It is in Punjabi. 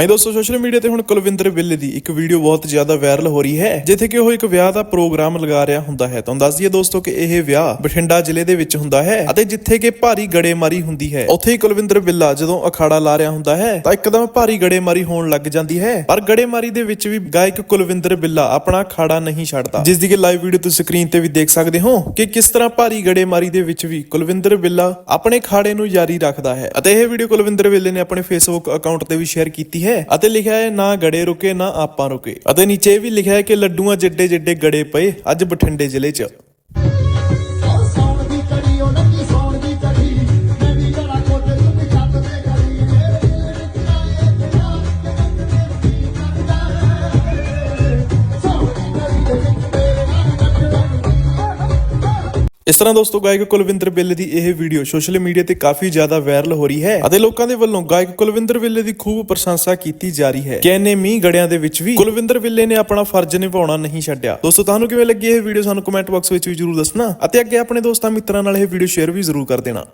ਹਾਂ ਦੋਸਤੋ ਸੋਸ਼ਲ ਮੀਡੀਆ ਤੇ ਹੁਣ ਕੁਲਵਿੰਦਰ ਬਿੱਲੇ ਦੀ ਇੱਕ ਵੀਡੀਓ ਬਹੁਤ ਜ਼ਿਆਦਾ ਵਾਇਰਲ ਹੋ ਰਹੀ ਹੈ, ਜਿੱਥੇ ਕਿ ਉਹ ਇੱਕ ਵਿਆਹ ਦਾ ਪ੍ਰੋਗਰਾਮ ਲਗਾ ਰਿਹਾ ਹੁੰਦਾ ਹੈ। ਤੁਹਾਨੂੰ ਦੱਸ ਦਈਏ ਦੋਸਤੋ ਕਿ ਇਹ ਵਿਆਹ ਬਠਿੰਡਾ ਜ਼ਿਲ੍ਹੇ ਦੇ ਵਿੱਚ ਹੁੰਦਾ ਹੈ ਅਤੇ ਜਿੱਥੇ ਕਿ ਭਾਰੀ ਗੜੇਮਾਰੀ ਹੁੰਦੀ ਹੈ। ਉੱਥੇ ਹੀ ਕੁਲਵਿੰਦਰ ਬਿੱਲਾ ਜਦੋਂ ਅਖਾੜਾ ਲਾ ਰਿਹਾ ਹੁੰਦਾ ਹੈ, ਤਾਂ ਇੱਕਦਮ ਭਾਰੀ ਗੜੇਮਾਰੀ ਹੋਣ ਲੱਗ ਜਾਂਦੀ ਹੈ। ਪਰ ਗੜੇਮਾਰੀ ਦੇ ਵਿੱਚ ਵੀ ਗਾਇਕ ਕੁਲਵਿੰਦਰ ਬਿੱਲਾ ਆਪਣਾ ਅਖਾੜਾ ਨਹੀਂ ਛੱਡਦਾ। ਜਿਸ ਦੀ ਕਿ ਲਾਈਵ ਵੀਡੀਓ ਤੁਸੀਂ ਸਕਰੀਨ ਤੇ ਵੀ ਦੇਖ ਸਕਦੇ ਹੋ ਕਿ ਕਿਸ ਤਰ੍ਹਾਂ ਭਾਰੀ ਗੜੇਮਾਰੀ ਦੇ ਵਿੱਚ ਵੀ ਕੁਲਵਿੰਦਰ ਬਿੱਲਾ ਆਪਣੇ ਖਾੜੇ ਨੂੰ ਜਾਰੀ ਰੱਖਦਾ ਹੈ। ਅਤੇ ਇਹ ਵੀਡੀਓ ਕੁਲਵਿੰਦਰ ਬਿੱਲੇ ਨੇ ਆਪਣੇ ਫੇਸਬੁੱਕ ਅਕਾਊਂਟ ਤੇ ਵੀ ਸ਼ੇਅਰ ਕੀਤੀ ਹੈ। ਅਤੇ ਲਿਖਿਆ ਹੈ, ਨਾ ਗੜੇ ਰੁਕੇ, ਨਾ ਆਪਾਂ ਰੁਕੇ। ਅਤੇ ਨੀਚੇ ਇਹ ਵੀ ਲਿਖਿਆ ਹੈ ਕਿ ਲੱਡੂਆਂ ਜਿੱਡੇ ਜਿੱਡੇ ਗੜੇ ਪਏ ਅੱਜ ਬਠਿੰਡੇ ਜ਼ਿਲ੍ਹੇ 'ਚ। ਇਸ ਤਰ੍ਹਾਂ ਦੋਸਤੋ, ਗਾਇਕ ਕੁਲਵਿੰਦਰ ਬਿੱਲ ਦੀ ਇਹ ਵੀਡੀਓ ਸੋਸ਼ਲ ਮੀਡੀਆ ਤੇ ਕਾਫੀ ਜ਼ਿਆਦਾ ਵਾਇਰਲ ਹੋ ਰਹੀ ਹੈ ਅਤੇ ਲੋਕਾਂ ਦੇ ਵੱਲੋਂ ਗਾਇਕ ਕੁਲਵਿੰਦਰ ਬਿੱਲੇ ਦੀ ਖੂਬ ਪ੍ਰਸ਼ੰਸਾ ਕੀਤੀ ਜਾ ਰਹੀ ਹੈ। ਕਿ ਮੀਂਹ ਗੜਿਆਂ ਦੇ ਵਿੱਚ ਵੀ ਕੁਲਵਿੰਦਰ ਬਿੱਲੇ ਨੇ ਆਪਣਾ ਫਰਜ਼ ਨਿਭਾਉਣਾ ਨਹੀਂ ਛੱਡਿਆ। ਦੋਸਤੋ, ਤੁਹਾਨੂੰ ਕਿਵੇਂ ਲੱਗੀ ਇਹ ਵੀਡੀਓ ਸਾਨੂੰ ਕਮੈਂਟ ਬਾਕਸ ਵਿੱਚ ਵੀ ਜਰੂਰ ਦੱਸਣਾ ਅਤੇ ਅੱਗੇ ਆਪਣੇ ਦੋਸਤਾਂ ਮਿੱਤਰਾਂ ਨਾਲ ਇਹ ਵੀਡੀਓ ਸ਼ੇਅਰ ਵੀ ਜਰੂਰ ਕਰ ਦੇਣਾ।